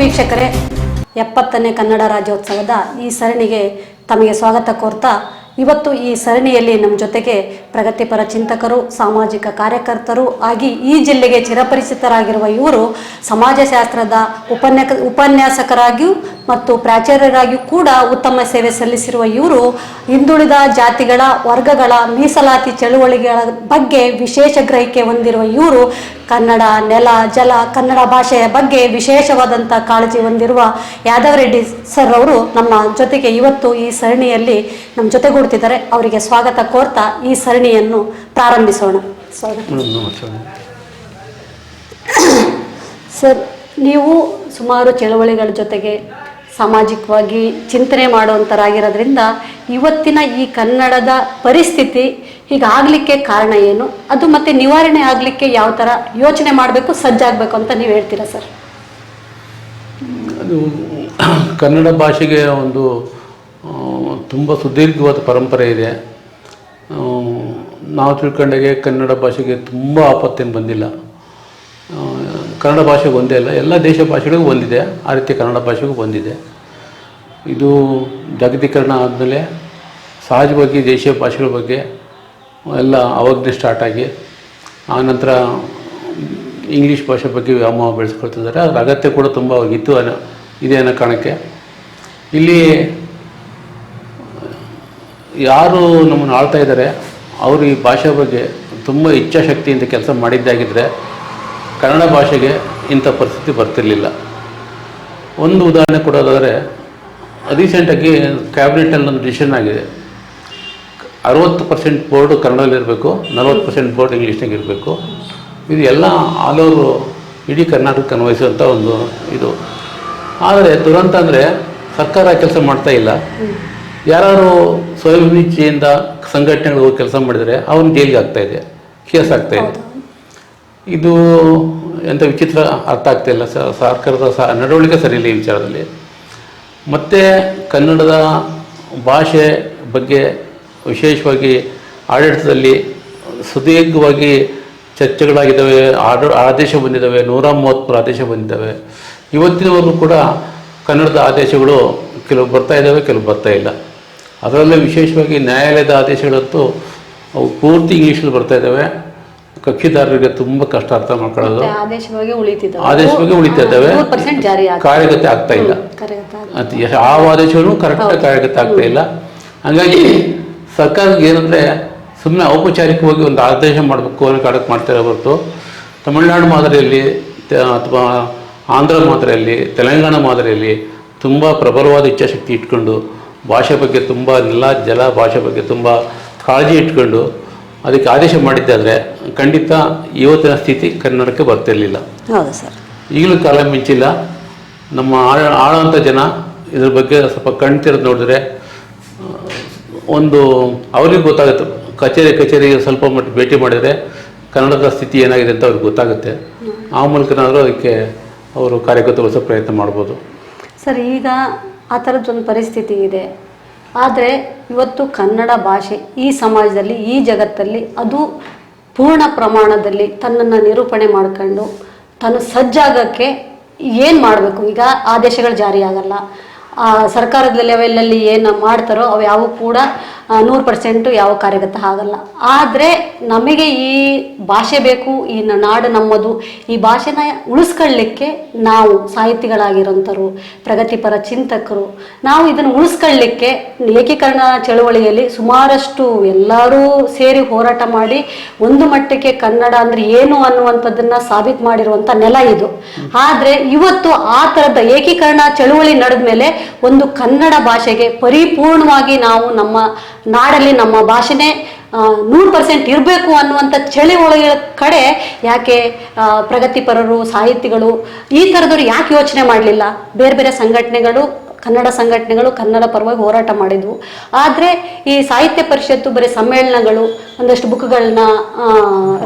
ವೀಕ್ಷಕರೇ, ಎಪ್ಪತ್ತನೇ ಕನ್ನಡ ರಾಜ್ಯೋತ್ಸವದ ಈ ಸರಣಿಗೆ ತಮಗೆ ಸ್ವಾಗತ ಕೋರ್ತಾ, ಇವತ್ತು ಈ ಸರಣಿಯಲ್ಲಿ ನಮ್ಮ ಜೊತೆಗೆ ಪ್ರಗತಿಪರ ಚಿಂತಕರು, ಸಾಮಾಜಿಕ ಕಾರ್ಯಕರ್ತರು ಆಗಿ ಈ ಜಿಲ್ಲೆಗೆ ಚಿರಪರಿಚಿತರಾಗಿರುವ ಇವರು ಸಮಾಜಶಾಸ್ತ್ರದ ಉಪನ್ಯ ಉಪನ್ಯಾಸಕರಾಗಿಯೂ ಮತ್ತು ಪ್ರಾಚಾರ್ಯರಾಗಿಯೂ ಕೂಡ ಉತ್ತಮ ಸೇವೆ ಸಲ್ಲಿಸಿರುವ ಇವರು ಹಿಂದುಳಿದ ಜಾತಿಗಳ, ವರ್ಗಗಳ ಮೀಸಲಾತಿ ಚಳುವಳಿಗಳ ಬಗ್ಗೆ ವಿಶೇಷ ಗ್ರಹಿಕೆ ಹೊಂದಿರುವ ಇವರು ಕನ್ನಡ, ನೆಲ, ಜಲ, ಕನ್ನಡ ಭಾಷೆಯ ಬಗ್ಗೆ ವಿಶೇಷವಾದಂಥ ಕಾಳಜಿ ಹೊಂದಿರುವ ಯಾದವ್ ರೆಡ್ಡಿ ಸರ್ ಅವರು ನಮ್ಮ ಜೊತೆಗೆ ಇವತ್ತು ಈ ಸರಣಿಯಲ್ಲಿ ನಮ್ಮ ಜೊತೆಗೂಡ್ತಿದ್ದಾರೆ. ಅವರಿಗೆ ಸ್ವಾಗತ ಕೋರ್ತಾ ಈ ಸರಣಿಯನ್ನು ಪ್ರಾರಂಭಿಸೋಣ. ಸರ್, ನೀವು ಸುಮಾರು ಚಳವಳಿಗಳ ಜೊತೆಗೆ ಸಾಮಾಜಿಕವಾಗಿ ಚಿಂತನೆ ಮಾಡುವಂಥರಾಗಿರೋದ್ರಿಂದ ಇವತ್ತಿನ ಈ ಕನ್ನಡದ ಪರಿಸ್ಥಿತಿ ಹೀಗಾಗಲಿಕ್ಕೆ ಕಾರಣ ಏನು? ಅದು ಮತ್ತೆ ನಿವಾರಣೆ ಆಗಲಿಕ್ಕೆ ಯಾವ ಥರ ಯೋಚನೆ ಮಾಡಬೇಕು, ಸಜ್ಜಾಗಬೇಕು ಅಂತ ನೀವು ಹೇಳ್ತೀರಾ ಸರ್? ಅದು ಕನ್ನಡ ಭಾಷೆಗೆ ಒಂದು ತುಂಬ ಸುದೀರ್ಘವಾದ ಪರಂಪರೆ ಇದೆ. ನಾವು ತಿಳ್ಕೊಂಡಾಗೆ ಕನ್ನಡ ಭಾಷೆಗೆ ತುಂಬ ಆಪತ್ತೇನು ಬಂದಿಲ್ಲ. ಕನ್ನಡ ಭಾಷೆಗೆ ಒಂದೇ ಅಲ್ಲ, ಎಲ್ಲ ದೇಶ ಭಾಷೆಗಳಿಗೂ ಬಂದಿದೆ ಆ ರೀತಿ ಕನ್ನಡ ಭಾಷೆಗೂ ಬಂದಿದೆ ಇದು ಜಾಗತೀಕರಣ ಆದಮೇಲೆ ಸಹಜವಾಗಿ ದೇಶೀಯ ಭಾಷೆಗಳ ಬಗ್ಗೆ ಎಲ್ಲ ಅವಾಗಲೇ ಸ್ಟಾರ್ಟ್ ಆಗಿ ಆನಂತರ ಇಂಗ್ಲೀಷ್ ಭಾಷೆ ಬಗ್ಗೆ ವ್ಯಾಮೋಹ ಬೆಳೆಸ್ಕೊಳ್ತಿದ್ದಾರೆ. ಅದರ ಅಗತ್ಯ ಕೂಡ ತುಂಬ ಇತ್ತು ಅನ್ನೋ ಇದೆ ಅನ್ನೋ ಕಾರಣಕ್ಕೆ. ಇಲ್ಲಿ ಯಾರು ನಮ್ಮನ್ನು ಆಳ್ತಾ ಇದ್ದಾರೆ, ಅವರು ಈ ಭಾಷೆ ಬಗ್ಗೆ ತುಂಬ ಇಚ್ಛಾಶಕ್ತಿಯಿಂದ ಕೆಲಸ ಮಾಡಿದ್ದಾಗಿದ್ದರೆ ಕನ್ನಡ ಭಾಷೆಗೆ ಇಂಥ ಪರಿಸ್ಥಿತಿ ಬರ್ತಿರಲಿಲ್ಲ. ಒಂದು ಉದಾಹರಣೆ ಕೊಡೋದಾದರೆ ರೀಸೆಂಟಾಗಿ ಕ್ಯಾಬಿನೆಟಲ್ಲಿ ಒಂದು ಡಿಸಿಷನ್ ಆಗಿದೆ. ಅರವತ್ತು ಪರ್ಸೆಂಟ್ ಬೋರ್ಡು ಕನ್ನಡದಲ್ಲಿರಬೇಕು ನಲವತ್ತು ಪರ್ಸೆಂಟ್ ಬೋರ್ಡ್ ಇಂಗ್ಲೀಷ್ನಾಗ ಇರಬೇಕು ಇದು ಎಲ್ಲ ಆಲ್ ಓವರ್ ಇಡೀ ಕರ್ನಾಟಕಕ್ಕೆ ಅನ್ವಯಿಸುವಂಥ ಒಂದು ಇದು. ಆದರೆ ದುರಂತ ಅಂದರೆ ಸರ್ಕಾರ ಕೆಲಸ ಮಾಡ್ತಾ ಇಲ್ಲ. ಯಾರು ಸ್ವಯಂ ಇಚ್ಛೆಯಿಂದ ಸಂಘಟನೆಗಳು ಹೋಗಿ ಕೆಲಸ ಮಾಡಿದರೆ ಅವನು ಜೈಲಿಗೆ ಆಗ್ತಾ ಇದೆ ಕೇಸ್ ಆಗ್ತಾ ಇದೆ. ಇದು ಎಂಥ ವಿಚಿತ್ರ ಅರ್ಥ ಆಗ್ತಾ ಇಲ್ಲ. ಸರ್ಕಾರದ ಸ ನಡವಳಿಕೆ ಸರಿ ಇಲ್ಲ ಈ ವಿಚಾರದಲ್ಲಿ. ಮತ್ತು ಕನ್ನಡದ ಭಾಷೆ ಬಗ್ಗೆ ವಿಶೇಷವಾಗಿ ಆಡಳಿತದಲ್ಲಿ ಸುದೀರ್ಘವಾಗಿ ಚರ್ಚೆಗಳಾಗಿದ್ದಾವೆ ಆಡ ಆದೇಶ ಬಂದಿದ್ದಾವೆ ನೂರ ಮೂವತ್ತ್ಮೂರು ಆದೇಶ ಬಂದಿದ್ದಾವೆ. ಇವತ್ತಿನವರೆಗೂ ಕೂಡ ಕನ್ನಡದ ಆದೇಶಗಳು ಕೆಲವು ಬರ್ತಾ ಇದ್ದಾವೆ ಕೆಲವು ಬರ್ತಾ ಇಲ್ಲ. ಅದರಲ್ಲೇ ವಿಶೇಷವಾಗಿ ನ್ಯಾಯಾಲಯದ ಆದೇಶಗಳಂತೂ ಅವು ಪೂರ್ತಿ ಇಂಗ್ಲೀಷಲ್ಲಿ ಬರ್ತಾ ಇದ್ದಾವೆ. ಕಕ್ಷಿದಾರರಿಗೆ ತುಂಬ ಕಷ್ಟ ಅರ್ಥ ಮಾಡ್ಕೊಳ್ಳೋದು. ಆದೇಶವಾಗಿ ಉಳಿತಾ ಇದ್ದಾವೆ ಕಾರ್ಯಗತ ಆಗ್ತಾ ಇಲ್ಲ. ಯಾವ ಆದೇಶಗಳು ಕರೆಕ್ಟಾಗಿ ಕಾರ್ಯಗತ ಆಗ್ತಾ ಇಲ್ಲ. ಹಂಗಾಗಿ ಸರ್ಕಾರಕ್ಕೆ ಏನಂದರೆ ಸುಮ್ಮನೆ ಔಪಚಾರಿಕವಾಗಿ ಒಂದು ಆದೇಶ ಮಾಡಬೇಕು ಅನ್ನೋ ಕಾರಣಕ್ಕೆ ಮಾಡ್ತಾರೆ ಹೊರತು ತಮಿಳುನಾಡು ಮಾದರಿಯಲ್ಲಿ ಅಥವಾ ಆಂಧ್ರ ಮಾದರಿಯಲ್ಲಿ ತೆಲಂಗಾಣ ಮಾದರಿಯಲ್ಲಿ ತುಂಬ ಪ್ರಬಲವಾದ ಇಚ್ಛಾಶಕ್ತಿ ಇಟ್ಕೊಂಡು ಭಾಷೆ ಬಗ್ಗೆ ತುಂಬ ನೆಲ ಜಲ ಭಾಷೆ ಬಗ್ಗೆ ತುಂಬ ಕಾಳಜಿ ಇಟ್ಕೊಂಡು ಅದಕ್ಕೆ ಆದೇಶ ಮಾಡಿದ್ದಾದರೆ ಖಂಡಿತ ಇವತ್ತಿನ ಸ್ಥಿತಿ ಕನ್ನಡಕ್ಕೆ ಬರ್ತಿರಲಿಲ್ಲ ಹೌದು ಸರ್. ಈಗಲೂ ಕಾಲ ಮಿಂಚಿಲ್ಲ. ನಮ್ಮ ಆಳ ಆಳುವಂಥ ಜನ ಇದ್ರ ಬಗ್ಗೆ ಸ್ವಲ್ಪ ಕಣ್ತಿರೋದು ನೋಡಿದ್ರೆ ಒಂದು ಅವ್ರಿಗೆ ಗೊತ್ತಾಗುತ್ತೆ. ಕಚೇರಿ, ಕಚೇರಿಗೆ ಸ್ವಲ್ಪ ಮಟ್ಟ ಭೇಟಿ ಮಾಡಿದರೆ ಕನ್ನಡದ ಸ್ಥಿತಿ ಏನಾಗಿದೆ ಅಂತ ಅವ್ರಿಗೆ ಗೊತ್ತಾಗುತ್ತೆ. ಆ ಮೂಲಕನಾದರೂ ಅದಕ್ಕೆ ಅವರು ಕಾರ್ಯಗತಗೊಳಿಸೋ ಪ್ರಯತ್ನ ಮಾಡ್ಬೋದು. ಸರ್, ಈಗ ಆ ಥರದ್ದೊಂದು ಪರಿಸ್ಥಿತಿ ಇದೆ. ಆದರೆ ಇವತ್ತು ಕನ್ನಡ ಭಾಷೆ ಈ ಸಮಾಜದಲ್ಲಿ, ಈ ಜಗತ್ತಲ್ಲಿ ಅದು ಪೂರ್ಣ ಪ್ರಮಾಣದಲ್ಲಿ ತನ್ನನ್ನು ನಿರೂಪಣೆ ಮಾಡ್ಕೊಂಡು ತಾನು ಸಜ್ಜಾಗಕ್ಕೆ ಏನು ಮಾಡಬೇಕು? ಈಗ ಆದೇಶಗಳು ಜಾರಿಯಾಗಲ್ಲ. ಸರ್ಕಾರದ ಲೆವೆಲಲ್ಲಿ ಏನು ಮಾಡ್ತಾರೋ ಅವು ಯಾವ ಕೂಡ ನೂರು ಪರ್ಸೆಂಟು ಯಾವ ಕಾರ್ಯಗತ ಆಗಲ್ಲ. ಆದರೆ ನಮಗೆ ಈ ಭಾಷೆ ಬೇಕು, ಈ ನಾಡು ನಮ್ಮದು, ಈ ಭಾಷೆನ ಉಳಿಸ್ಕೊಳ್ಳಿಕ್ಕೆ ನಾವು ಸಾಹಿತಿಗಳಾಗಿರೋಂಥರು ಪ್ರಗತಿಪರ ಚಿಂತಕರು, ನಾವು ಇದನ್ನು ಉಳಿಸ್ಕೊಳ್ಳಿಕ್ಕೆ ಏಕೀಕರಣ ಚಳುವಳಿಯಲ್ಲಿ ಸುಮಾರಷ್ಟು ಎಲ್ಲರೂ ಸೇರಿ ಹೋರಾಟ ಮಾಡಿ ಒಂದು ಮಟ್ಟಕ್ಕೆ ಕನ್ನಡ ಅಂದರೆ ಏನು ಅನ್ನುವಂಥದ್ದನ್ನು ಸಾಬೀತು ಮಾಡಿರುವಂಥ ನೆಲ ಇದು. ಆದರೆ ಇವತ್ತು ಆ ಥರದ ಏಕೀಕರಣ ಚಳುವಳಿ ನಡೆದ ಮೇಲೆ ಒಂದು ಕನ್ನಡ ಭಾಷೆಗೆ ಪರಿಪೂರ್ಣವಾಗಿ ನಾವು ನಮ್ಮ ನಾಡಲ್ಲಿ ನಮ್ಮ ಭಾಷೆನೇ ನೂರು ಪರ್ಸೆಂಟ್ ಇರಬೇಕು ಅನ್ನುವಂಥ ಚಳುವಳಿಗಳ ಕಡೆ ಯಾಕೆ ಪ್ರಗತಿಪರರು, ಸಾಹಿತಿಗಳು ಈ ಥರದವ್ರು ಯಾಕೆ ಯೋಚನೆ ಮಾಡಲಿಲ್ಲ? ಬೇರೆ ಬೇರೆ ಸಂಘಟನೆಗಳು ಕನ್ನಡ ಸಂಘಟನೆಗಳು ಕನ್ನಡ ಪರವಾಗಿ ಹೋರಾಟ ಮಾಡಿದ್ವು. ಆದರೆ ಈ ಸಾಹಿತ್ಯ ಪರಿಷತ್ತು ಬರೀ ಸಮ್ಮೇಳನಗಳು ಒಂದಷ್ಟು ಬುಕ್ಗಳನ್ನ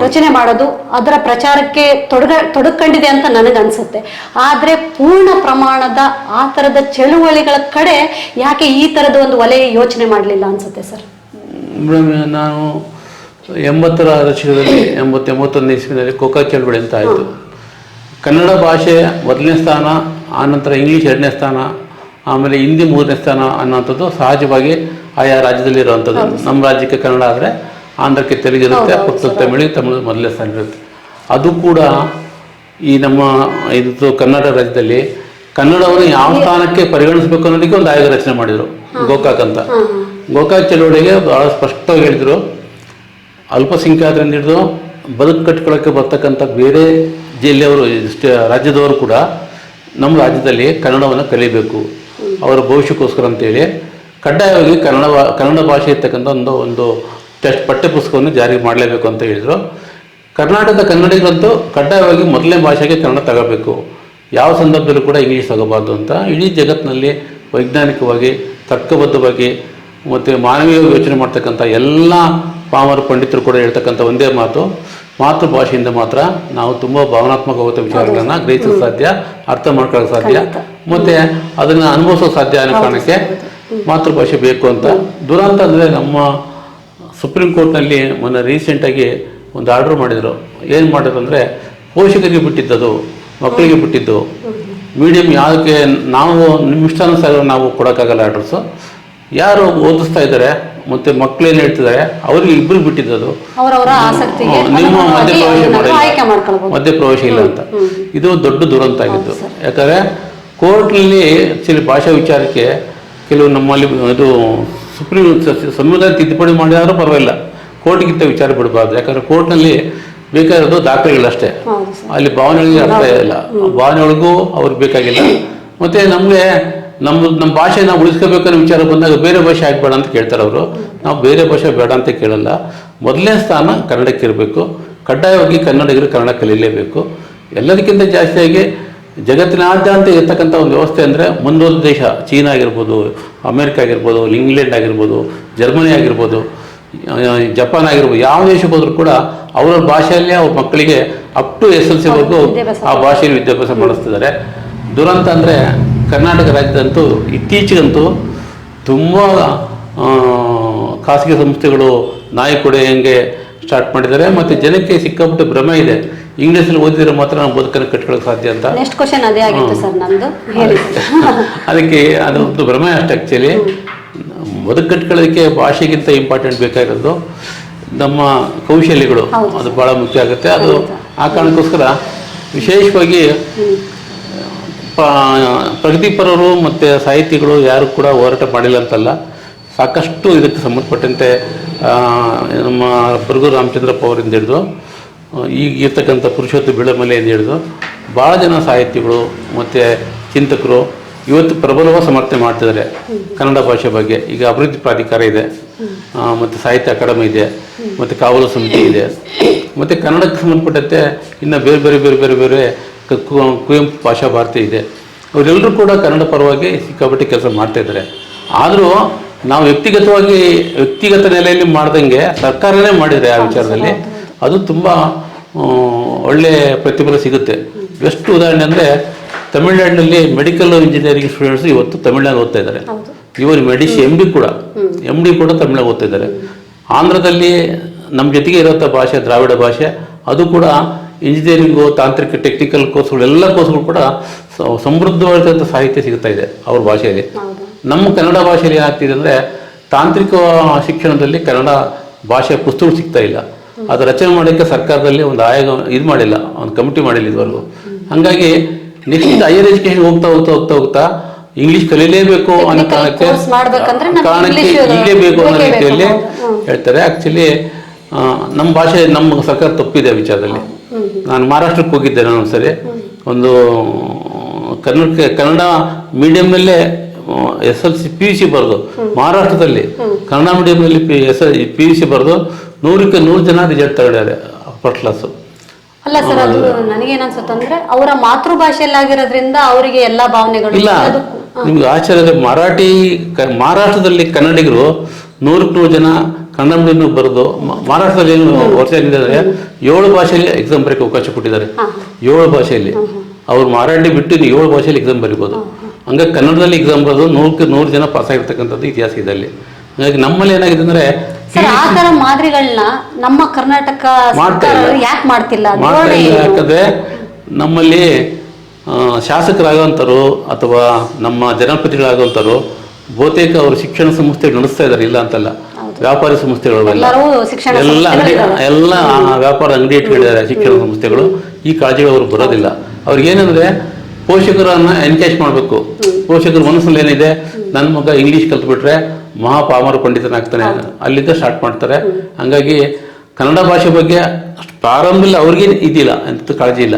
ರಚನೆ ಮಾಡೋದು ಅದರ ಪ್ರಚಾರಕ್ಕೆ ತೊಡಗ ತೊಡಕೊಂಡಿದೆ ಅಂತ ನನಗನ್ಸುತ್ತೆ. ಆದರೆ ಪೂರ್ಣ ಪ್ರಮಾಣದ ಆ ಥರದ ಚಳುವಳಿಗಳ ಕಡೆ ಯಾಕೆ ಈ ಥರದ ಒಂದು ವಲಯ ಯೋಚನೆ ಮಾಡಲಿಲ್ಲ ಅನ್ಸುತ್ತೆ ಸರ್? ನಾನು ಎಂಬತ್ತರ ದಶಕದಲ್ಲಿ ಎಂಬತ್ತು ಎಂಬತ್ತೊಂದನೇ ಇಸ್ವಿನಲ್ಲಿ ಕೋಕಾ ಚಳುವಳಿ ಅಂತ ಆಯಿತು. ಕನ್ನಡ ಭಾಷೆ ಮೊದಲನೇ ಸ್ಥಾನ ಆನಂತರ ಇಂಗ್ಲೀಷ್ ಎರಡನೇ ಸ್ಥಾನ ಆಮೇಲೆ ಹಿಂದಿ ಮೂರನೇ ಸ್ಥಾನ ಅನ್ನೋಂಥದ್ದು ಸಹಜವಾಗಿ ಆಯಾ ರಾಜ್ಯದಲ್ಲಿ ಇರುವಂಥದ್ದು. ನಮ್ಮ ರಾಜ್ಯಕ್ಕೆ ಕನ್ನಡ ಆದರೆ ಆಂಧ್ರಕ್ಕೆ ತೆಲುಗು ಇರುತ್ತೆ ಪುಸ್ತಕ ತಮಿಳಿಗೆ ತಮಿಳು ಮೊದಲನೇ ಸ್ಥಾನ ಇರುತ್ತೆ. ಅದು ಕೂಡ ಈ ನಮ್ಮ ಇದು ಕರ್ನಾಟಕ ರಾಜ್ಯದಲ್ಲಿ ಕನ್ನಡವನ್ನು ಯಾವ ಸ್ಥಾನಕ್ಕೆ ಪರಿಗಣಿಸಬೇಕು ಅನ್ನೋದಕ್ಕೆ ಒಂದು ಆಯೋಗ ರಚನೆ ಮಾಡಿದರು ಗೋಕಾಕ್ ಅಂತ. ಗೋಕಾಕ್ ಚಳುವಳಿಗೆ ಬಹಳ ಸ್ಪಷ್ಟವಾಗಿ ಹೇಳಿದರು. ಅಲ್ಪಸಂಖ್ಯಾತರಿಂದ ಹಿಡಿದು ಬದುಕು ಕಟ್ಕೊಳ್ಳೋಕ್ಕೆ ಬರ್ತಕ್ಕಂಥ ಬೇರೆ ಜಿಲ್ಲೆಯವರು ರಾಜ್ಯದವರು ಕೂಡ ನಮ್ಮ ರಾಜ್ಯದಲ್ಲಿ ಕನ್ನಡವನ್ನು ಕಲಿಬೇಕು. ಅವರ ಭವಿಷ್ಯಕ್ಕೋಸ್ಕರ ಅಂತೇಳಿ ಕಡ್ಡಾಯವಾಗಿ ಕನ್ನಡ ಕನ್ನಡ ಭಾಷೆ ಇರ್ತಕ್ಕಂಥ ಒಂದು ಒಂದು ಟೆಸ್ಟ್ ಪಠ್ಯಪುಸ್ತಕವನ್ನು ಜಾರಿ ಮಾಡಲೇಬೇಕು ಅಂತ ಹೇಳಿದರು. ಕರ್ನಾಟಕದ ಕನ್ನಡಿಗರಂತೂ ಕಡ್ಡಾಯವಾಗಿ ಮೊದಲನೇ ಭಾಷೆಗೆ ಕನ್ನಡ ತಗೋಬೇಕು. ಯಾವ ಸಂದರ್ಭದಲ್ಲೂ ಕೂಡ ಇಂಗ್ಲೀಷ್ ತಗೋಬಾರ್ದು ಅಂತ. ಇಡೀ ಜಗತ್ತಿನಲ್ಲಿ ವೈಜ್ಞಾನಿಕವಾಗಿ ತರ್ಕಬದ್ಧವಾಗಿ ಮತ್ತು ಮಾನವೀಯ ಯೋಚನೆ ಮಾಡ್ತಕ್ಕಂಥ ಎಲ್ಲ ಪಾಮರ ಪಂಡಿತರು ಕೂಡ ಹೇಳ್ತಕ್ಕಂಥ ಒಂದೇ ಮಾತು. ಮಾತೃಭಾಷೆಯಿಂದ ಮಾತ್ರ ನಾವು ತುಂಬ ಭಾವನಾತ್ಮಕವಾದ ವಿಚಾರಗಳನ್ನು ಗ್ರಹಿಸಲು ಸಾಧ್ಯ ಅರ್ಥ ಮಾಡ್ಕೊಳ್ಳೋಕೆ ಸಾಧ್ಯ. ಮತ್ತು ಅದನ್ನು ಅನುಭವಿಸೋ ಸಾಧ್ಯ ಅನ್ನೋ ಕಾರಣಕ್ಕೆ ಮಾತೃಭಾಷೆ ಬೇಕು ಅಂತ. ದುರಂತ ಅಂದರೆ ನಮ್ಮ ಸುಪ್ರೀಂ ಕೋರ್ಟ್ನಲ್ಲಿ ಮೊನ್ನೆ ರೀಸೆಂಟಾಗಿ ಒಂದು ಆರ್ಡರ್ ಮಾಡಿದರು. ಏನು ಮಾಡಿದ್ರು ಅಂದರೆ ಪೋಷಕರಿಗೆ ಬಿಟ್ಟಿದ್ದದು ಮಕ್ಕಳಿಗೆ ಬಿಟ್ಟಿದ್ದು. ಮೀಡಿಯಂ ಯಾವುದಕ್ಕೆ ನಾವು ನಿಮ್ಮ ಇಷ್ಟಾನುಸಾರ ನಾವು ಕೊಡೋಕ್ಕಾಗಲ್ಲ ಆರ್ಡರ್ಸು ಯಾರು ಓದಿಸ್ತಾ ಇದ್ದಾರೆ ಮತ್ತು ಮಕ್ಕಳೇನು ಹೇಳ್ತಿದ್ದಾರೆ ಅವ್ರಿಗೆ ಇಬ್ಬರು ಬಿಟ್ಟಿದ್ದದು. ನಿಮ್ಮ ಮಧ್ಯಪ್ರವೇಶ. ಆಯ್ಕೆ ಮಧ್ಯಪ್ರವೇಶ ಇಲ್ಲ ಅಂತ. ಇದು ದೊಡ್ಡ ದುರಂತ ಆಗಿತ್ತು ಯಾಕಂದರೆ ಕೋರ್ಟ್ನಲ್ಲಿ ಆ್ಯಕ್ಚುಲಿ ಭಾಷಾ ವಿಚಾರಕ್ಕೆ ಕೆಲವು ನಮ್ಮಲ್ಲಿ ಇದು ಸುಪ್ರೀಂ ಸಂವಿಧಾನ ತಿದ್ದುಪಡಿ ಮಾಡಿದಾದ್ರೂ ಪರವಾಗಿಲ್ಲ. ಕೋರ್ಟ್ಗಿಂತ ವಿಚಾರ ಬಿಡಬಾರ್ದು. ಯಾಕಂದರೆ ಕೋರ್ಟ್ನಲ್ಲಿ ಬೇಕಾಗಿರೋದು ದಾಖಲೆಗಳಷ್ಟೇ. ಅಲ್ಲಿ ಭಾವನೆಗಳಿಗೆ ಅರ್ಥ ಇಲ್ಲ. ಭಾವನೆಗಳಿಗೂ ಅವ್ರಿಗೆ ಬೇಕಾಗಿಲ್ಲ. ಮತ್ತೆ ನಮಗೆ ನಮ್ಮ ನಮ್ಮ ಭಾಷೆ ನಾವು ಉಳಿಸ್ಕೋಬೇಕನ್ನೋ ವಿಚಾರ ಬಂದಾಗ ಬೇರೆ ಭಾಷೆ ಆಗಬೇಡ ಅಂತ ಕೇಳ್ತಾರೆ ಅವರು. ನಾವು ಬೇರೆ ಭಾಷೆ ಬೇಡ ಅಂತ ಕೇಳಲ್ಲ. ಮೊದಲನೇ ಸ್ಥಾನ ಕನ್ನಡಕ್ಕೆ ಇರಬೇಕು ಕಡ್ಡಾಯವಾಗಿ ಕನ್ನಡಿಗರು ಕನ್ನಡ ಕಲೀಲೇಬೇಕು ಎಲ್ಲದಕ್ಕಿಂತ ಜಾಸ್ತಿಯಾಗಿ ಜಗತ್ತಿನಾದ್ಯಂತ ಇರತಕ್ಕಂಥ ಒಂದು ವ್ಯವಸ್ಥೆ ಅಂದರೆ ಮುಂದೊಂದು ದೇಶ ಚೀನಾ ಆಗಿರ್ಬೋದು ಅಮೇರಿಕ ಆಗಿರ್ಬೋದು ಇಂಗ್ಲೆಂಡ್ ಆಗಿರ್ಬೋದು ಜರ್ಮನಿ ಆಗಿರ್ಬೋದು ಜಪಾನ್ ಆಗಿರ್ಬೋದು ಯಾವ ದೇಶಕ್ಕೆ ಹೋದರೂ ಕೂಡ ಅವರ ಭಾಷೆಯಲ್ಲೇ ಅವ್ರ ಮಕ್ಕಳಿಗೆ ಅಪ್ ಟು ಎಸ್ ಎಲ್ ಸಿವರೆಗೂ ಆ ಭಾಷೆಯಲ್ಲಿ ವಿದ್ಯಾಭ್ಯಾಸ ಮಾಡಿಸ್ತಿದ್ದಾರೆ. ದುರಂತ ಅಂದರೆ ಕರ್ನಾಟಕ ರಾಜ್ಯದಂತೂ ಇತ್ತೀಚೆಗಂತೂ ತುಂಬ ಖಾಸಗಿ ಸಂಸ್ಥೆಗಳು ನಾಯಿ ಹೆಂಗೆ ಸ್ಟಾರ್ಟ್ ಮಾಡಿದ್ದಾರೆ. ಮತ್ತು ಜನಕ್ಕೆ ಸಿಕ್ಕಾಪಟ್ಟೆ ಭ್ರಮೆ ಇದೆ. ಇಂಗ್ಲೀಷಲ್ಲಿ ಓದಿದ್ರೆ ಮಾತ್ರ ನಾವು ಬದುಕನ್ನು ಕಟ್ಕೊಳ್ಳೋಕೆ ಸಾಧ್ಯ ಅಂತ? ನೆಕ್ಸ್ಟ್ ಕ್ವಶನ್ ಅದೇ ಆಗಿತ್ತು ಸರ್ ನಂದು ಹೇಳಿ ಅದಕ್ಕೆ ಅದೊಂದು ಭ್ರಮೆ ಅಷ್ಟೇ ಆ್ಯಕ್ಚುಲಿ ಬದುಕು ಕಟ್ಕೊಳ್ಳೋದಕ್ಕೆ ಭಾಷೆಗಿಂತ ಇಂಪಾರ್ಟೆಂಟ್ ಬೇಕಾಗಿರೋದು ನಮ್ಮ ಕೌಶಲ್ಯಗಳು. ಅದು ಭಾಳ ಮುಖ್ಯ ಆಗುತ್ತೆ. ಅದು ಆ ಕಾರಣಕ್ಕೋಸ್ಕರ ವಿಶೇಷವಾಗಿ ಪ್ರಗತಿಪರರು ಮತ್ತು ಸಾಹಿತಿಗಳು ಯಾರು ಕೂಡ ಹೋರಾಟ ಮಾಡಿಲ್ಲ ಅಂತಲ್ಲ. ಸಾಕಷ್ಟು ಇದಕ್ಕೆ ಸಂಬಂಧಪಟ್ಟಂತೆ ನಮ್ಮ ಬರಗೂರು ರಾಮಚಂದ್ರಪ್ಪ ಅವರಿಂದ ಹಿಡಿದು ಈಗ ಇರ್ತಕ್ಕಂಥ ಪುರುಷೋತ್ತ ಎಂದು ಹೇಳಿದ್ರು. ಭಾಳ ಜನ ಸಾಹಿತಿಗಳು ಮತ್ತು ಚಿಂತಕರು ಇವತ್ತು ಪ್ರಬಲವ ಸಮರ್ಥನೆ ಮಾಡ್ತಿದ್ದಾರೆ ಕನ್ನಡ ಭಾಷೆ ಬಗ್ಗೆ. ಈಗ ಅಭಿವೃದ್ಧಿ ಪ್ರಾಧಿಕಾರ ಇದೆ. ಮತ್ತು ಸಾಹಿತ್ಯ ಅಕಾಡೆಮಿ ಇದೆ. ಮತ್ತು ಕಾವಲು ಸಮಿತಿ ಇದೆ. ಮತ್ತು ಕನ್ನಡಕ್ಕೆ ಸಂಬಂಧಪಟ್ಟಂತೆ ಇನ್ನು ಬೇರೆ ಬೇರೆ ಬೇರೆ ಬೇರೆ ಬೇರೆ ಕುವೆಂಪು ಭಾಷಾ ಭಾರತಿ ಇದೆ. ಅವರೆಲ್ಲರೂ ಕೂಡ ಕನ್ನಡ ಪರವಾಗಿ ಸಿಕ್ಕಾಪಟ್ಟೆ ಕೆಲಸ ಮಾಡ್ತಾಯಿದ್ದಾರೆ ಆದರೂ ನಾವು ವ್ಯಕ್ತಿಗತವಾಗಿ ವ್ಯಕ್ತಿಗತ ನೆಲೆಯಲ್ಲಿ ಮಾಡ್ದಂಗೆ ಸರ್ಕಾರನೇ ಮಾಡಿದರೆ ಆ ವಿಚಾರದಲ್ಲಿ. ಅದು ತುಂಬ ಒಳ್ಳೆಯ ಒಳ್ಳೆ ಪ್ರತಿಫಲ ಸಿಗುತ್ತೆ. ಬೆಸ್ಟ್ ಉದಾಹರಣೆ ಅಂದರೆ ತಮಿಳ್ನಾಡಿನಲ್ಲಿ ಮೆಡಿಕಲ್ ಇಂಜಿನಿಯರಿಂಗ್ ಸ್ಟೂಡೆಂಟ್ಸ್ ಇವತ್ತು ತಮಿಳ್ನಾಡು ಓದ್ತಾ ಇದ್ದಾರೆ. ಇವರು ಮೆಡಿಸಿ ಎಂ ಡಿ ಕೂಡ. ಎಂ ಡಿ ಕೂಡ ತಮಿಳಾಗ ಓದ್ತಾ ಇದ್ದಾರೆ. ಆಂಧ್ರದಲ್ಲಿ ನಮ್ಮ ಜೊತೆಗೆ ಇರೋಂಥ ಭಾಷೆ ದ್ರಾವಿಡ ಭಾಷೆ. ಅದು ಕೂಡ ಇಂಜಿನಿಯರಿಂಗು ತಾಂತ್ರಿಕ ಟೆಕ್ನಿಕಲ್ ಕೋರ್ಸ್ಗಳು ಎಲ್ಲ ಕೋರ್ಸ್ಗಳು ಕೂಡ ಸಮೃದ್ಧವಾದಂಥ ಸಾಹಿತ್ಯ ಸಿಗ್ತಾ ಇದೆ ಅವ್ರ ಭಾಷೆಯಲ್ಲಿ. ನಮ್ಮ ಕನ್ನಡ ಭಾಷೆಯಲ್ಲಿ ಏನಾಗ್ತಿದೆ ಅಂದರೆ ತಾಂತ್ರಿಕ ಶಿಕ್ಷಣದಲ್ಲಿ ಕನ್ನಡ ಭಾಷೆಯ ಪುಸ್ತಕಗಳು ಸಿಗ್ತಾ ಇಲ್ಲ. ಅದು ರಚನೆ ಮಾಡೋಕ್ಕೆ ಸರ್ಕಾರದಲ್ಲಿ ಒಂದು ಆಯೋಗ ಇದು ಮಾಡಿಲ್ಲ ಒಂದು ಕಮಿಟಿ ಮಾಡಿಲ್ಲ ಇದುವರೆಗೂ. ಹಾಗಾಗಿ ನೆಕ್ಸ್ಟ್ ಹೈಯರ್ ಎಜುಕೇಶನ್ ಹೋಗ್ತಾ ಹೋಗ್ತಾ ಹೋಗ್ತಾ ಹೋಗ್ತಾ ಇಂಗ್ಲಿಷ್ ಕಲೀಲೇಬೇಕು ಅನ್ನೋ ಕಾರಣಕ್ಕೆ ಕಾರಣಕ್ಕೆ ಬೇಕು ಅನ್ನೋ ರೀತಿಯಲ್ಲಿ ಹೇಳ್ತಾರೆ. ಆ್ಯಕ್ಚುಲಿ ನಮ್ಮ ಭಾಷೆ ನಮ್ಮ ಸರ್ಕಾರ ತಪ್ಪಿದೆ ವಿಚಾರದಲ್ಲಿ. ನಾನು ಮಹಾರಾಷ್ಟ್ರಕ್ಕೆ ಹೋಗಿದ್ದೆ ನಾನು ಸರಿ ಒಂದು Kannada Kannada ಮೀಡಿಯಂನಲ್ಲೇ S L C P U C ಬರೆದು ಮಹಾರಾಷ್ಟ್ರದಲ್ಲಿ Kannada ಮೀಡಿಯಂನಲ್ಲಿ P S L P U C ಬರೆದು ನೂರಕ್ಕೆ ನೂರು ಜನ ರಿಸಲ್ಟ್ ತಗೊಂಡಿದ್ದಾರೆ ಫಸ್ಟ್ ಕ್ಲಾಸು ಅಲ್ಲ ಸರ್ ಅದು ನನಗೇನ್ ಅಂದ್ರೆ ಅವರ ಮಾತೃಭಾಷೆಯಲ್ಲಾಗಿರೋದ್ರಿಂದ ಅವರಿಗೆ ಎಲ್ಲಾ ಭಾವನೆಗಳು ಇಲ್ಲ ನಿಮ್ಗೆ ಆಶ್ಚರ್ಯ ಮರಾಠಿ ಕ- ಮಹಾರಾಷ್ಟ್ರದಲ್ಲಿ ಕನ್ನಡಿಗರು ನೂರಕ್ಕೆ ನೂರು ಜನ ಕನ್ನಡ ಬರೆದು ಮ- ಮಹಾರಾಷ್ಟ್ರದಲ್ಲಿ ಏನು ವರ್ಷ ಏನಿದೆ ಏಳು ಭಾಷೆಯಲ್ಲಿ ಎಕ್ಸಾಮ್ ಬರೋಕ್ಕೆ ಅವಕಾಶ ಕೊಟ್ಟಿದ್ದಾರೆ. ಏಳು ಭಾಷೆಯಲ್ಲಿ. ಅವ್ರು ಮರಾಠಿ ಬಿಟ್ಟು ಇನ್ನು ಏಳು ಭಾಷೆಯಲ್ಲಿ ಎಕ್ಸಾಮ್ ಬರೀಬೋದು. ಹಂಗೆ ಕನ್ನಡದಲ್ಲಿ ಎಕ್ಸಾಮ್ ಬರೆದು ನೂರಕ್ಕೆ ನೂರು ಜನ ಪಾಸ್ ಆಗಿರ್ತಕ್ಕಂಥದ್ದು ಇತಿಹಾಸ ಇದೆ ಅಲ್ಲಿ ಹಾಗಾಗಿ ನಮ್ಮಲ್ಲಿ ಏನಾಗಿದೆ ಅಂದ್ರೆ ಸರ್ ಆ ತರ ಮಾದರಿಗಳನ್ನ ನಮ್ಮ ಕರ್ನಾಟಕ ಮಾಡ್ತಾ ಇಲ್ಲ. ಸರ್ಕಾರ ಯಾಕೆ ಮಾಡ್ತಿಲ್ಲ? ಮಾಡ್ತಾ ನೋಡಿ ಇಲ್ಲ ಯಾಕಂದ್ರೆ ನಮ್ಮಲ್ಲಿ ಆ, ಅಥವಾ ನಮ್ಮ ಜನಪ್ರತಿನಿಧಿಗಳಾಗೋಂಥವ್ರು ಬಹುತೇಕ ಅವರು ಶಿಕ್ಷಣ ಸಂಸ್ಥೆ ನಡೆಸ್ತಾ ಇದ್ದಾರೆ ಇಲ್ಲ ಅಂತಲ್ಲ. ವ್ಯಾಪಾರಿ ಸಂಸ್ಥೆಗಳು ಎಲ್ಲ ಎಲ್ಲರೂ ಶಿಕ್ಷಣ ಎಲ್ಲ ಅಂಗಡಿ ಸಂಸ್ಥೆಗಳಿದಾವೆ. ಎಲ್ಲ ಆ ವ್ಯಾಪಾರ ಅಂಗಡಿ ಇಟ್ಕೊಂಡಿದ್ದಾರೆ ಶಿಕ್ಷಣ ಸಂಸ್ಥೆಗಳು. ಈ ಕಾಳಜಿಗಳು ಅವ್ರಿಗೆ ಬರೋದಿಲ್ಲ. ಅವ್ರಿಗೇನಂದ್ರೆ ಪೋಷಕರನ್ನ ಎನ್ಕೇಜ್ ಮಾಡಬೇಕು. ಪೋಷಕರ ಮನಸ್ಸಲ್ಲಿ ಏನಿದೆ? ನನ್ನ ಮಗ ಇಂಗ್ಲಿಷ್ ಕಲ್ತ್ಬಿಟ್ರೆ ಮಹಾಪಾಮರ ಪಂಡಿತನಾಗ್ತಾನೆ ಅಲ್ಲಿಂದ ಸ್ಟಾರ್ಟ್ ಮಾಡ್ತಾರೆ. ಹಂಗಾಗಿ ಕನ್ನಡ ಭಾಷೆ ಬಗ್ಗೆ ಅಷ್ಟು ಪ್ರಾರಂಭದಲ್ಲಿ ಅವ್ರಿಗೆ ಇದಿಲ್ಲ ಅಂತ ಕಾಳಜಿ ಇಲ್ಲ.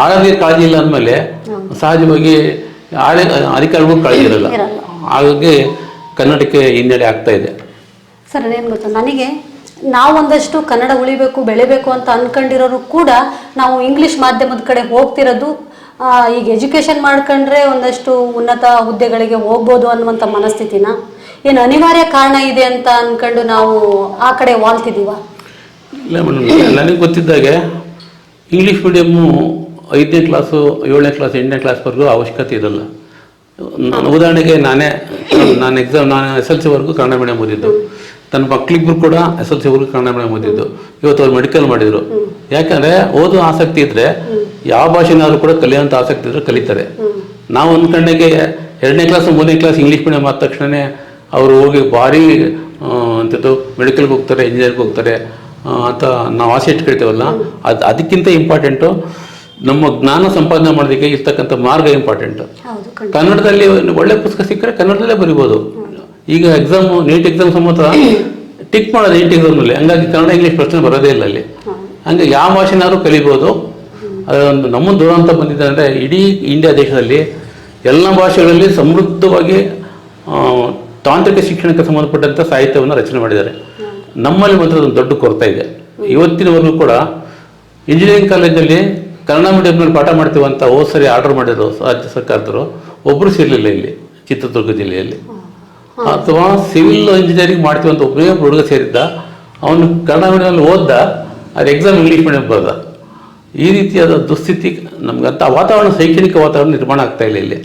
ಆಳವಾಗಿ ಕಾಳಜಿ ಇಲ್ಲ ಅಂದಮೇಲೆ ಸಹಜವಾಗಿ ಆಳ ಅಧಿಕಾರಿಗಳು ಕಾಳಜಿ ಇರಲ್ಲ. ಹಾಗಾಗಿ ಕನ್ನಡಕ್ಕೆ ಹಿನ್ನಡೆ ಆಗ್ತಾ ಇದೆ. ಸರ್ ಏನು ಗೊತ್ತಾ? ನನಗೆ ನಾವು ಒಂದಷ್ಟು ಕನ್ನಡ ಉಳಿಬೇಕು ಬೆಳಿಬೇಕು ಅಂತ ಅನ್ಕೊಂಡಿರೋರು ಕೂಡ ನಾವು ಇಂಗ್ಲಿಷ್ ಮಾಧ್ಯಮದ ಕಡೆ ಹೋಗ್ತಿರೋದು ಈಗ ಎಜುಕೇಶನ್ ಮಾಡ್ಕೊಂಡ್ರೆ ಒಂದಷ್ಟು ಉನ್ನತ ಹುದ್ದೆಗಳಿಗೆ ಹೋಗ್ಬೋದು ಅನ್ನುವಂಥ ಮನಸ್ಥಿತಿನ? ಏನು ಅನಿವಾರ್ಯ ಕಾರಣ ಇದೆ ಅಂತ ಅನ್ಕೊಂಡು ನಾವು ಆ ಕಡೆ ವಾಲ್ತಿದ್ದೀವ? ಇಲ್ಲ ಮೇಡಮ್ ನನಗೆ ಗೊತ್ತಿದ್ದಾಗೆ ಇಂಗ್ಲೀಷ್ ಮೀಡಿಯಮ್ಮು ಐದನೇ ಕ್ಲಾಸು ಏಳನೇ ಕ್ಲಾಸ್ ಎಂಟನೇ ಕ್ಲಾಸ್ವರೆಗೂ ಅವಶ್ಯಕತೆ ಇರಲ್ಲ. ನಾನು ಉದಾಹರಣೆಗೆ ನಾನೇ ನಾನು ಎಕ್ಸಾಮ್ ನಾನು ಎಸ್ ಎಲ್ ಸಿವರೆಗೂ ಕನ್ನಡ ಮೀಡಿಯಂ ಓದಿದ್ದು. ನನ್ನ ಮಕ್ಳಿಬ್ರು ಕೂಡ ಎಸ್ ಎಲ್ ಸಿವರೆಗೂ ಕನ್ನಡ ಮೀಡಿಯಂ ಓದಿದ್ದು. ಇವತ್ತು ಅವ್ರು ಮೆಡಿಕಲ್ ಮಾಡಿದರು. ಯಾಕಂದರೆ ಓದೋ ಆಸಕ್ತಿ ಇದ್ದರೆ ಯಾವ ಭಾಷೆನಾದ್ರು ಕೂಡ ಕಲಿಯೋಂಥ ಆಸಕ್ತಿ ಇದ್ದರೆ ಕಲಿತಾರೆ. ನಾವು ಅಂದ್ಕೊಂಡಾಗೆ ಎರಡನೇ ಕ್ಲಾಸ್ ಮೂರನೇ ಕ್ಲಾಸ್ ಇಂಗ್ಲೀಷ್ ಮೀಡಿಯಂ ಆದ ತಕ್ಷಣನೇ ಅವರು ಹೋಗಿ ಭಾರಿ ಅಂಥದ್ದು ಮೆಡಿಕಲ್ಗೆ ಹೋಗ್ತಾರೆ ಇಂಜಿನಿಯರ್ಗೆ ಹೋಗ್ತಾರೆ ಅಂತ ನಾವು ಆಸೆ ಇಟ್ಕೊಳ್ತೇವಲ್ಲ? ಅದು ಅದಕ್ಕಿಂತ ಇಂಪಾರ್ಟೆಂಟು ನಮ್ಮ ಜ್ಞಾನ ಸಂಪಾದನೆ ಮಾಡೋದಕ್ಕೆ ಇರ್ತಕ್ಕಂಥ ಮಾರ್ಗ ಇಂಪಾರ್ಟೆಂಟ್ ಕನ್ನಡದಲ್ಲಿ ಒಳ್ಳೆ ಪುಸ್ತಕ ಸಿಕ್ಕರೆ ಕನ್ನಡದಲ್ಲೇ ಬರಿಬೋದು. ಈಗ ಎಕ್ಸಾಮ್ ನೀಟ್ ಎಕ್ಸಾಮ್ ಸಮೇತ ಟಿಕ್ ಮಾಡೋದು ನೀಟ್ ಎಕ್ಸಾಮ್ನಲ್ಲಿ ಹಂಗಾಗಿ ಕನ್ನಡ ಇಂಗ್ಲೀಷ್ ಪ್ರಶ್ನೆ ಬರೋದೇ ಇಲ್ಲ ಅಲ್ಲಿ. ಹಂಗೆ ಯಾವ ಭಾಷೆನಾದ್ರೂ ಕಲಿಬೋದು. ಅದೊಂದು ನಮ್ಮ ದುರಂತ ಬಂದಿದೆ ಅಂದರೆ ಇಡೀ ಇಂಡಿಯಾ ದೇಶದಲ್ಲಿ ಎಲ್ಲ ಭಾಷೆಗಳಲ್ಲಿ ಸಮೃದ್ಧವಾಗಿ ತಾಂತ್ರಿಕ ಶಿಕ್ಷಣಕ್ಕೆ ಸಂಬಂಧಪಟ್ಟಂಥ ಸಾಹಿತ್ಯವನ್ನು ರಚನೆ ಮಾಡಿದ್ದಾರೆ. ನಮ್ಮಲ್ಲಿ ಮಾತ್ರ ಅದೊಂದು ದೊಡ್ಡ ಕೊರತೆ ಇದೆ. ಇವತ್ತಿನವರೆಗೂ ಕೂಡ ಇಂಜಿನಿಯರಿಂಗ್ ಕಾಲೇಜಲ್ಲಿ ಕನ್ನಡ ಮೀಡಿಯಂನಲ್ಲಿ ಪಾಠ ಮಾಡ್ತೀವಂತ ಹೋದ್ ಸರಿ ಆರ್ಡರ್ ಮಾಡಿದ್ರು ರಾಜ್ಯ ಸರ್ಕಾರದವರು. ಒಬ್ಬರು ಸೇರಲಿಲ್ಲ ಇಲ್ಲಿ, ಚಿತ್ರದುರ್ಗ ಜಿಲ್ಲೆಯಲ್ಲಿ. ಅಥವಾ ಸಿವಿಲ್ ಇಂಜಿನಿಯರಿಂಗ್ ಮಾಡ್ತೀವಂತ ಅಂತ ಒಬ್ಬನೇ ಒಬ್ಬ ಹುಡುಗ ಸೇರಿದ್ದ, ಅವನು ಕನ್ನಡ ಮೀಡಿಯಂನಲ್ಲಿ ಓದ್ದ ಅದು ಎಕ್ಸಾಮ್ ಇಂಗ್ಲೀಷ್ ಮೀಡಿಯಂ ಬರ್ದ ಈ ರೀತಿಯಾದ ದುಸ್ಥಿತಿ ನಮ್ಗಂತ ವಾತಾವರಣ ಶೈಕ್ಷಣಿಕ ವಾತಾವರಣ ನಿರ್ಮಾಣ ಆಗ್ತಾ ಇಲ್ಲ ಇಲ್ಲಿ.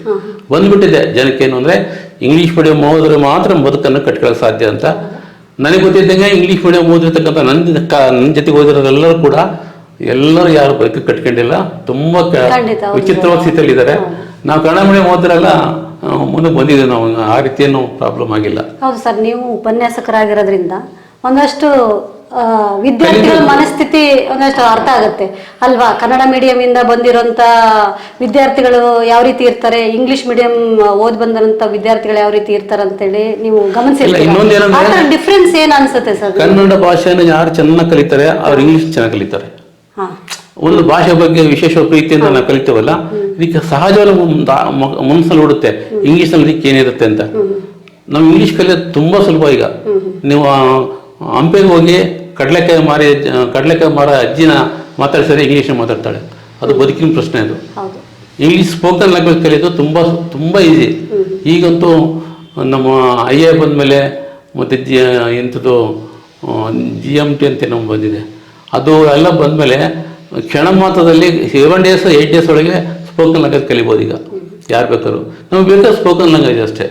ಬಂದ್ಬಿಟ್ಟಿದೆ ಜನಕ್ಕೇನು ಅಂದ್ರೆ ಇಂಗ್ಲಿಷ್ ಮೀಡಿಯಂ ಓದಿದ್ರೆ ಮಾತ್ರ ಬದುಕನ್ನು ಕಟ್ಕೊಳ್ಳೋಕೆ ಸಾಧ್ಯ ಅಂತ. ನನಗೆ ಗೊತ್ತಿದ್ದಂಗೆ ಇಂಗ್ಲಿಷ್ ಮೀಡಿಯಂ ಓದಿರ್ತಕ್ಕಂಥ ನನ್ನ ಕ ನನ್ನ ಜೊತೆಗೆ ಓದಿರೋರೆಲ್ಲರೂ ಕೂಡ ಎಲ್ಲರೂ ಯಾರು ಬದುಕು ಕಟ್ಕೊಂಡಿಲ್ಲ. ತುಂಬಾ. ವಿಚಿತ್ರವಾದ ಸ್ಥಿತಿಯಲ್ಲಿದ್ದಾರೆ ನಾವು ಕನ್ನಡ ಮೀಡಿಯಂ ಓದಿರಲ್ಲ ಮುಂದೆ ಬಂದಿದೆ ನಾವು. ಆ ರೀತಿಯೇನು ಪ್ರಾಬ್ಲಮ್ ಆಗಿಲ್ಲ. ಹೌದು ಸರ್ ನೀವು ಉಪನ್ಯಾಸಕರಾಗಿರೋದ್ರಿಂದ ಒಂದಷ್ಟು ವಿದ್ಯಾರ್ಥಿಗಳ ಮನಸ್ಥಿತಿ ಒಂದಷ್ಟು ಅರ್ಥ ಆಗುತ್ತೆ. ಅಲ್ವಾ? ಕನ್ನಡ ಮೀಡಿಯಂ ಇಂದ ಬಂದಿರೋಂಥ ವಿದ್ಯಾರ್ಥಿಗಳು ಯಾವ ರೀತಿ ಇರ್ತಾರೆ? ಇಂಗ್ಲಿಷ್ ಮೀಡಿಯಂ ಓದ್ ಬಂದಂತ ವಿದ್ಯಾರ್ಥಿಗಳು ಯಾವ ರೀತಿ ಇರ್ತಾರೆ ಅಂತೇಳಿ ನೀವು ಗಮನಿಸಿಲ್ಲ ಗಮನಿಸಿರ್ತೀರ ಡಿಫ್ರೆನ್ಸ್ ಏನ್ ಅನ್ಸುತ್ತೆ ಸರ್? ಕನ್ನಡ ಭಾಷೆಯನ್ನು ಯಾರು ಚೆನ್ನಾಗಿ ಕಲಿತಾರೆ ಅವ್ರು ಇಂಗ್ಲಿಷ್ ಚೆನ್ನಾಗಿ ಕಲಿತಾರೆ. ಒಂದು ಭಾಷೆ ಬಗ್ಗೆ ವಿಶೇಷ ಪ್ರೀತಿಯಿಂದ ನಾವು ಕಲಿತೇವಲ್ಲ ಇದಕ್ಕೆ ಸಹಜವಾಗಿ ಮನಸ್ಸಲ್ಲಿ ಓಡುತ್ತೆ ಇಂಗ್ಲೀಷ್ನಲ್ಲಿ ಇದಕ್ಕೆ ಏನಿರುತ್ತೆ ಅಂತ. ನಾವು ಇಂಗ್ಲಿಷ್ ಕಲಿಯೋದು ತುಂಬಾ ಸುಲಭ ಈಗ. ನೀವು ಹಂಪೆಗೆ ಹೋಗಿ ಕಡಲೆಕಾಯಿ ಮಾರಿ ಕಡಲೆಕಾಯಿ ಮಾರ ಅಜ್ಜಿನ ಮಾತಾಡ್ಸಿದ್ರೆ ಇಂಗ್ಲೀಷ್ ಮಾತಾಡ್ತಾಳೆ. ಅದು ಬದುಕಿನ ಪ್ರಶ್ನೆ ಅದು. ಇಂಗ್ಲೀಷ್ ಸ್ಪೋಕನ್ ಲ್ಯಾಂಗ್ವೇಜ್ ಕಲಿಯೋದು ತುಂಬ ತುಂಬ ಈಸಿ ಈಗಂತೂ ನಮ್ಮ ಐ ಎ ಬಂದಮೇಲೆ ಮತ್ತು ಜಿ ಎಂಥದ್ದು ಜಿ ಎಂ ಟಿ ಅಂತ ನಮ್ಗೆ ಬಂದಿದೆ. ಅದು ಎಲ್ಲ ಬಂದಮೇಲೆ ಕ್ಷಣ ಮಾತ್ರದಲ್ಲಿ ಸೆವೆನ್ ಡೇಸ್ ಏಯ್ಟ್ ಡೇಸ್ ಒಳಗೆ ಸ್ಪೋಕನ್ ಲ್ಯಾಂಗ್ವೇಜ್ ಕಲಿಬೋದು ಈಗ. ಯಾರು ಬೇಕಾದ್ರು. ನಮ್ಗೆ ಬೇಕಾದ್ರೆ ಸ್ಪೋಕನ್ ಲ್ಯಾಂಗ್ವೇಜ್ ಅಷ್ಟೇ.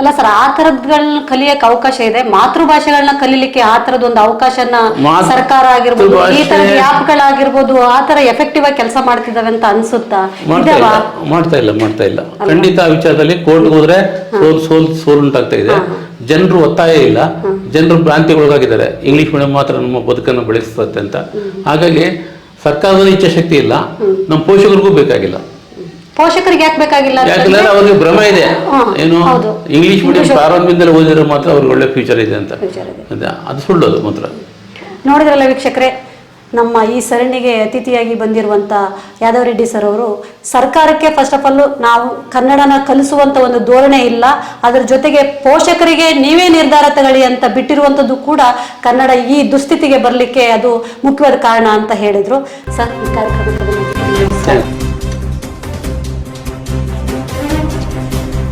ಅಲ್ಲ ಸರ್ ಆ ತರದ್ಗಳನ್ನ ಕಲಿಯಕ್ಕೆ ಅವಕಾಶ ಇದೆ? ಮಾತೃಭಾಷೆಗಳನ್ನ ಕಲಿಲಿಕ್ಕೆ ಆ ತರದ ಒಂದು ಅವಕಾಶನ ಸರ್ಕಾರ ಆಗಿರ್ಬೋದು ಈ ತರದ ಆ್ಯಪ್ಗಳಾಗಿರ್ಬೋದು ಆ ತರ ಎಫೆಕ್ಟಿವ್ ಆಗಿ ಕೆಲಸ ಮಾಡ್ತಿದಾವೆ ಅಂತ ಅನ್ಸುತ್ತಾ? ಮಾಡ್ತಾ ಇಲ್ಲ ಮಾಡ್ತಾ ಇಲ್ಲ ಖಂಡಿತ ಆ ವಿಚಾರದಲ್ಲಿ ಕೋರ್ಟ್ ಹೋದ್ರೆ ಸೋಲ್ ಸೋಲ್ ಸೋಲ್ ಉಂಟಾಗ್ತಾ ಇದೆ. ಜನರು ಒತ್ತಾಯ ಇಲ್ಲ. ಜನರು ಭ್ರಾಂತಿಗೊಳಗಾಗಿದ್ದಾರೆ. ಇಂಗ್ಲಿಷ್ ಮೀಡಿಯಂ ಮಾತ್ರ ನಮ್ಮ ಬದುಕನ್ನು ಬೆಳೆಸ್ತದೆ ಅಂತ. ಹಾಗಾಗಿ ಸರ್ಕಾರದ ಇಚ್ಛಾಶಕ್ತಿ ಇಲ್ಲ. ನಮ್ಮ ಪೋಷಕರಿಗೂ ಬೇಕಾಗಿಲ್ಲ. ಪೋಷಕರಿಗೆ ಯಾಕೆ ಬೇಕಾಗಿಲ್ಲ ಯಾಕಂದ್ರೆ ಅವ್ರಿಗೆ ಭ್ರಮ ಇದೆ. ಏನು. ಇಂಗ್ಲಿಷ್ ಮೀಡಿಯಂ ಪ್ರಾರಂಭದಿಂದಲೇ ಓದಿದ್ರೆ ಮಾತ್ರ ಅವ್ರಿಗೆ ಒಳ್ಳೆ ಫ್ಯೂಚರ್ ಇದೆ ಅಂತ. ಅದೇ, ಸುಳ್ಳು ಅದು ಮಾತ್ರ. ನೋಡಿದ್ರಲ್ಲ ವೀಕ್ಷಕರೇ ನಮ್ಮ ಈ ಸರಣಿಗೆ ಅತಿಥಿಯಾಗಿ ಬಂದಿರುವಂತ ಯಾದವ್ ರೆಡ್ಡಿ ಸರ್ ಅವರು ಸರ್ಕಾರಕ್ಕೆ ಫಸ್ಟ್ ಆಫ್ ಆಲ್ ನಾವು ಕನ್ನಡನ ಕಲಿಸುವಂತ ಒಂದು ಧೋರಣೆ ಇಲ್ಲ ಅದರ ಜೊತೆಗೆ ಪೋಷಕರಿಗೆ ನೀವೇ ನಿರ್ಧಾರ ತಗೊಳ್ಳಿ ಅಂತ ಬಿಟ್ಟಿರುವಂಥದ್ದು ಕೂಡ ಕನ್ನಡ ಈ ದುಸ್ಥಿತಿಗೆ ಬರಲಿಕ್ಕೆ ಅದು ಮುಖ್ಯವಾದ ಕಾರಣ ಅಂತ ಹೇಳಿದ್ರು. ಸರ್ ಈ ಕಾರ್ಯಕ್ರಮಕ್ಕೆ